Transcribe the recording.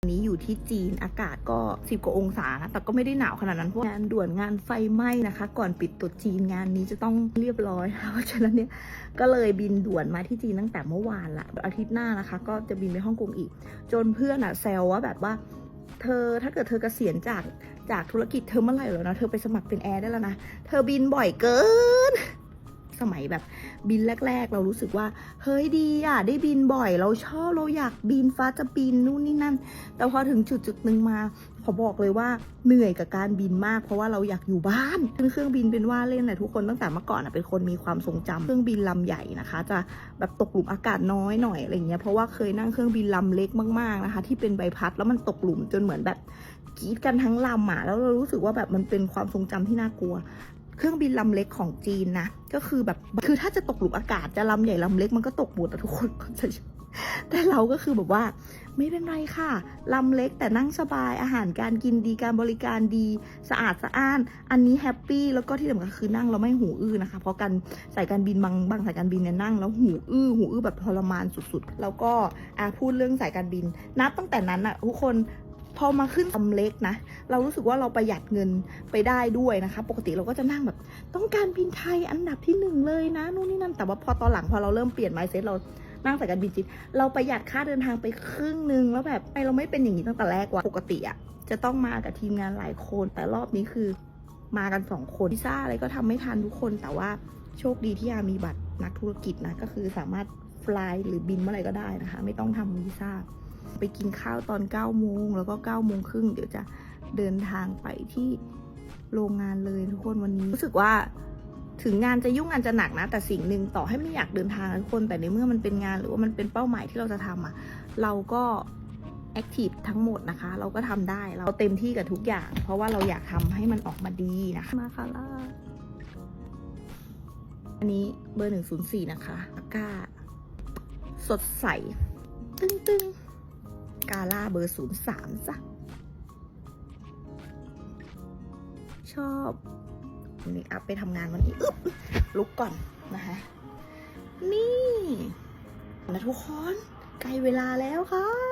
วันนี้อยู่ที่จีนอากาศก็สิบกว่าองศานะแต่ก็ไม่ได้หนาวขนาดนั้นเพราะงานด่วนงานไฟไหม้นะคะ ก่อนปิดตรุษจีนงานนี้จะต้องเรียบร้อยเพราะฉะนั้นเนี่ยก็เลยบินด่วนมาที่จีนตั้งแต่เมื่อวานละอาทิตย์หน้านะคะ ก็จะบินไปฮ่องกงอีก จนเพื่อนอะแซวว่าแบบว่า เธอถ้าเกิดเธอเกษียณจากจากธุรกิจเธอเมื่อไหร่เหรอนะเธอไปสมัครเป็นแอร์ได้แล้วนะเธอบินบ่อยเกิน สมัยแบบ บินแรก ๆ เรารู้สึกว่า เฮ้ยดีอะ ได้บินบ่อย เราชอบเราอยากบินฟ้าจะบินนู่นนี่นั่น แต่พอถึงจุดจุดๆหนึ่งมาขอบอกเลยว่าเหนื่อยกับการบินมาก เพราะว่าเราอยากอยู่บ้านขึ้นเครื่องบินเป็นว่าเล่นแหละทุกคนตั้งแต่เมื่อก่อนเป็นคนมีความทรงจำเครื่องบินลำใหญ่นะคะ จะแบบตกหลุมอากาศน้อยหน่อยอะไรเงี้ยเพราะว่าเคยนั่งเครื่องบินลำเล็กมากๆนะคะ ที่เป็นใบพัดแล้วมันตกหลุมจนเหมือนแบบกีดกันทั้งลำอะแล้วเรารู้สึกว่าแบบมันเป็นความทรงจำที่น่ากลัว เครื่องบินลำเล็กของจีนนะ ก็คือแบบ คือถ้าจะตกหลุมอากาศจะลำใหญ่ลำเล็กมันก็ตกหมดอะทุกคนเข้าใจแต่เราก็คือแบบว่าไม่เป็นไรค่ะ ลำเล็กแต่นั่งสบายอาหารการกินดีการบริการดี สะอาดสะอ้าน อันนี้แฮปปี้แล้วก็ที่สำคัญคือนั่งแล้วไม่หูอื้อนะคะ เพราะการสายการบินบางบางสายการบินเนี่ยนั่งแล้วหูอื้อหูอื้อแบบทรมานสุดๆ แล้วก็อะพูดเรื่องสายการบินนับตั้งแต่นั้นอะทุกคน พอมาขึ้นลำเล็กนะ เรารู้สึกว่าเราประหยัดเงินไปได้ด้วยนะคะ ปกติเราก็จะนั่งแบบ ต้องการบินไทยอันดับที่หนึ่งเลยนะนู่นนี่นั่นแต่ว่าพอตอนหลังพอเราเริ่มเปลี่ยนไมซ์เซ็ตเรานั่งสายการบินจีนเราประหยัดค่าเดินทางไปครึ่งหนึ่งแล้วแบบไอเราไม่เป็นอย่างนี้ตั้งแต่แรกว่าปกติอะจะต้องมากับทีมงานหลายคน แต่รอบนี้คือมากันสองคนวีซ่าอะไรก็ทำไม่ทันทุกคน แต่ว่าโชคดีที่อามีบัตรนักธุรกิจนะก็คือสามารถฟลายหรือบินเมื่อไหร่ก็ได้นะคะ ไม่ต้องทำวีซ่า ไปกินข้าวตอน9โมงแล้วก็9โมงครึ่งเดี๋ยวจะเดินทางไปที่โรงงานเลยทุกคนวันนี้ รู้สึกว่าถึงงานจะยุ่งงานจะหนักนะ แต่สิ่งหนึ่งต่อให้ไม่อยากเดินทางนะทุกคนแต่ในเมื่อมันเป็นงานหรือว่ามันเป็นเป้าหมายที่เราจะทำอะเราก็แอคทีฟทั้งหมดนะคะ เราก็ทำได้เราเต็มที่กับทุกอย่าง เพราะว่าเราอยากทำให้มันออกมาดีนะคะมาค่ะล่าอันนี้เบอร์หนึ่งศูนย์สี่นะคะอากาสดใส ตึ้งตึ้ง กาล่าเบอร์ศูนย์สามจ้ะชอบนี่อัพไปทำงานวันนี้อึ๊บลุกก่อนนะคะ นี่นะทุกคน ใกล้เวลาแล้วค่ะ